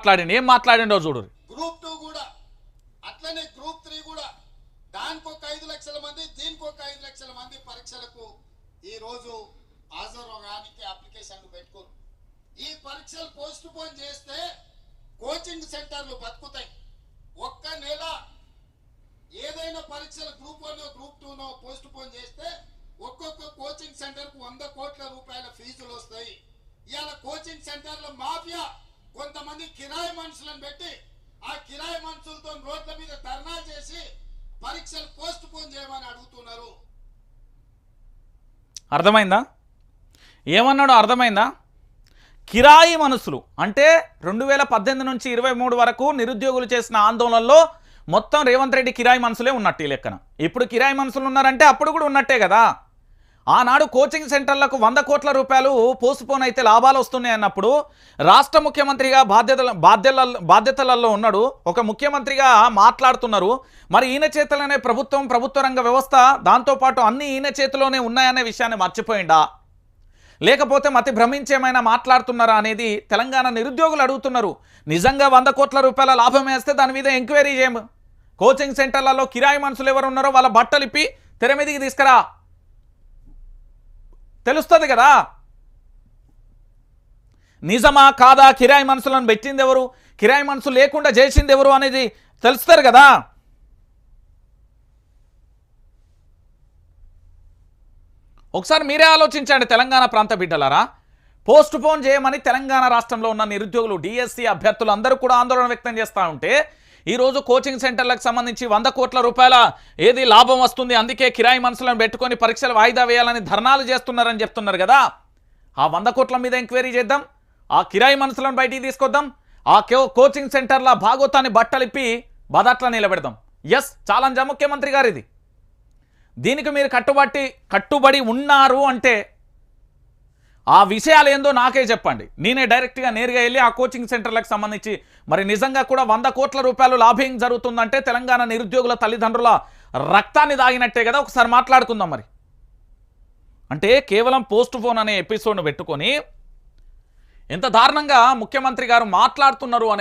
మాట్లాడిండు? ఏం మాట్లాడిండో చూడు గ్రూప్ టూ కూడా. అట్లనే గ్రూప్ త్రీ కూడా. దానికి ఒక ఐదు లక్షల మంది దీనికి ఒక ఐదు లక్షల మంది పరీక్షలకు ఈ రోజు హాజరవడానికి అప్లికేషన్లు పెట్టుకోరు. ఈ పరీక్షలు పోస్ట్ పోన్ చేస్తే కోచింగ్ సెంటర్లు బతుకుతాయి. ఒక్క నెల ఏదైనా పరీక్షలు గ్రూప్ వన్ గ్రూప్ టూనో పోస్ట్ పోన్ చేస్తే ఒక్కొక్క కోచింగ్ సెంటర్కు వంద కోట్ల రూపాయల ఫీజులు వస్తాయి. ఇవాళ కోచింగ్ సెంటర్లో మా మంది కిరాయి మనుషులను పెట్టి ఆ కిరాయి మనుషులతో రోడ్ల మీద ధర్నా చేసి పరీక్షలు పోస్ట్ పోన్ చేయమని అడుగుతున్నారు. అర్థమైందా? ఏమన్నాడు అర్థమైందా? కిరాయి మనసులు అంటే రెండు వేల పద్దెనిమిది నుంచి ఇరవై మూడు వరకు నిరుద్యోగులు చేసిన ఆందోళనలో మొత్తం రేవంత్ రెడ్డి కిరాయి మనసులే ఉన్నట్టు ఈ లెక్కన. ఇప్పుడు కిరాయి మనసులు ఉన్నారంటే అప్పుడు కూడా ఉన్నట్టే కదా. ఆనాడు కోచింగ్ సెంటర్లకు వంద కోట్ల రూపాయలు పోస్ట్పోన్ అయితే లాభాలు వస్తున్నాయి అన్నప్పుడు రాష్ట్ర ముఖ్యమంత్రిగా బాధ్యతల బాధ్యతల బాధ్యతలలో ఉన్నాడు. ఒక ముఖ్యమంత్రిగా మాట్లాడుతున్నారు. మరి ఈయన చేతిలోనే ప్రభుత్వం ప్రభుత్వ రంగ వ్యవస్థ దాంతోపాటు అన్ని ఈయన చేతిలోనే ఉన్నాయనే విషయాన్ని మర్చిపోయిందా లేకపోతే మతి భ్రమించేమైనా మాట్లాడుతున్నారా అనేది తెలంగాణ నిరుద్యోగులు అడుగుతున్నారు. నిజంగా వంద కోట్ల రూపాయల లాభం వేస్తే దాని మీద ఎంక్వైరీ చేయము కోచింగ్ సెంటర్లలో కిరాయి మనుషులు ఎవరు ఉన్నారో వాళ్ళ బట్టలు ఇప్పి తెర మీదకి తీసుకురా. తెలుస్తుంది కదా. నిజమా కాదా? కిరాయి మనుషులను పెట్టింది ఎవరు? కిరాయి మనుషులు లేకుండా చేసింది ఎవరు అనేది తెలుస్తారు కదా. ఒకసారి మీరే ఆలోచించండి తెలంగాణ ప్రాంత బిడ్డలారా. పోస్ట్ పోన్ చేయమని తెలంగాణ రాష్ట్రంలో ఉన్న నిరుద్యోగులు డిఎస్సి అభ్యర్థులు అందరూ కూడా ఆందోళన వ్యక్తం చేస్తూ ఉంటే ఈరోజు కోచింగ్ సెంటర్లకు సంబంధించి వంద కోట్ల రూపాయల ఏది లాభం వస్తుంది? అందుకే కిరాయి మనసులను పెట్టుకొని పరీక్షలు వాయిదా వేయాలని ధర్నాలు చేస్తున్నారని చెప్తున్నారు కదా. ఆ వంద కోట్ల మీద ఎంక్వైరీ చేద్దాం. ఆ కిరాయి మనసులను బయటికి తీసుకొద్దాం. ఆ కోచింగ్ సెంటర్ల భాగోతాన్ని బట్టలిప్పి బదట్లా నిలబెడదాం. ఎస్ చాలంజా ముఖ్యమంత్రి గారు ఇది దీనికి మీరు కట్టుబట్టి కట్టుబడి ఉన్నారు అంటే ఆ విషయాలు ఏందో నాకే చెప్పండి. నేనే డైరెక్ట్గా నేరుగా వెళ్ళి ఆ కోచింగ్ సెంటర్లకు సంబంధించి మరి నిజంగా కూడా వంద కోట్ల రూపాయలు లాభం జరుగుతుందంటే తెలంగాణ నిరుద్యోగుల తల్లిదండ్రుల రక్తాన్ని దాగినట్టే కదా ఒకసారి మాట్లాడుకుందాం మరి. అంటే కేవలం పోస్ట్ ఫోన్ అనే ఎపిసోడ్ను పెట్టుకొని ఎంత దారుణంగా ముఖ్యమంత్రి గారు మాట్లాడుతున్నారు